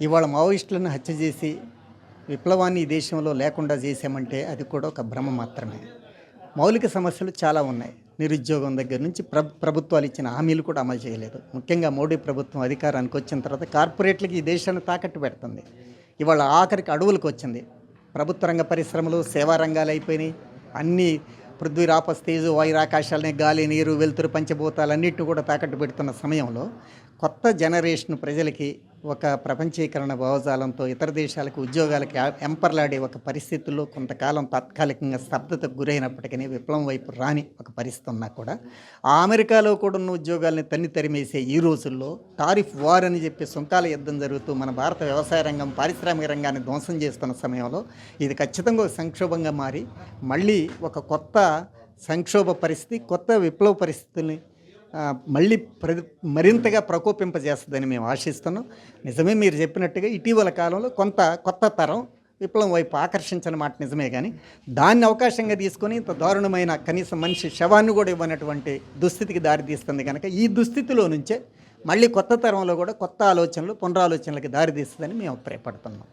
ఇవాళ మావోయిస్టులను హత్య చేసి విప్లవాన్ని ఈ దేశంలో లేకుండా చేసామంటే అది కూడా ఒక భ్రమ మాత్రమే. మౌలిక సమస్యలు చాలా ఉన్నాయి. నిరుద్యోగం దగ్గర నుంచి ప్ర ప్రభుత్వాలు ఇచ్చిన హామీలు కూడా అమలు చేయలేదు. ముఖ్యంగా మోడీ ప్రభుత్వం అధికారానికి వచ్చిన తర్వాత కార్పొరేట్లకి ఈ దేశాన్ని తాకట్టు పెడుతుంది. ఇవాళ ఆఖరికి అడవులకు వచ్చింది. ప్రభుత్వ రంగ పరిశ్రమలు సేవా రంగాలు అయిపోయినాయి. అన్నీ పృథ్వీరాపస్ తేజు వాయురాకాశాలని గాలి నీరు వెలుతురు పంచభూతాలన్నిటిని కూడా తాకట్టు పెడుతున్న సమయంలో కొత్త జనరేషన్ ప్రజలకి ఒక ప్రపంచీకరణ భావజాలంతో ఇతర దేశాలకు ఉద్యోగాలకి ఎంపర్లాడే ఒక పరిస్థితుల్లో కొంతకాలం తాత్కాలికంగా స్తబ్దతకు గురైనప్పటికీ విప్లవం వైపు రాని ఒక పరిస్థితి ఉన్నా కూడా ఆ అమెరికాలో కూడా ఉన్న ఉద్యోగాల్ని తన్ని తరిమేసే ఈ రోజుల్లో టారిఫ్ వార్ అని చెప్పి సుంకాల యుద్ధం జరుగుతూ మన భారత వ్యవసాయ రంగం పారిశ్రామిక రంగాన్ని ధ్వంసం చేస్తున్న సమయంలో ఇది ఖచ్చితంగా సంక్షోభంగా మారి మళ్ళీ ఒక కొత్త సంక్షోభ పరిస్థితి కొత్త విప్లవ పరిస్థితుల్ని మళ్ళీ ప్ర మరింతగా ప్రకోపింపజేస్తుందని మేము ఆశిస్తున్నాం. నిజమే మీరు చెప్పినట్టుగా ఇటీవల కాలంలో కొంత కొత్త తరం విప్లవం వైపు ఆకర్షించిన మాట నిజమే కానీ దాన్ని అవకాశంగా తీసుకొని ఇంత దారుణమైన కనీసం మనిషి శవాన్ని కూడా ఇవ్వనటువంటి దుస్థితికి దారితీస్తుంది కనుక ఈ దుస్థితిలో నుంచే మళ్ళీ కొత్త తరంలో కూడా కొత్త ఆలోచనలు పునరాలోచనలకు దారితీస్తుందని మేము అభిప్రాయపడుతున్నాం.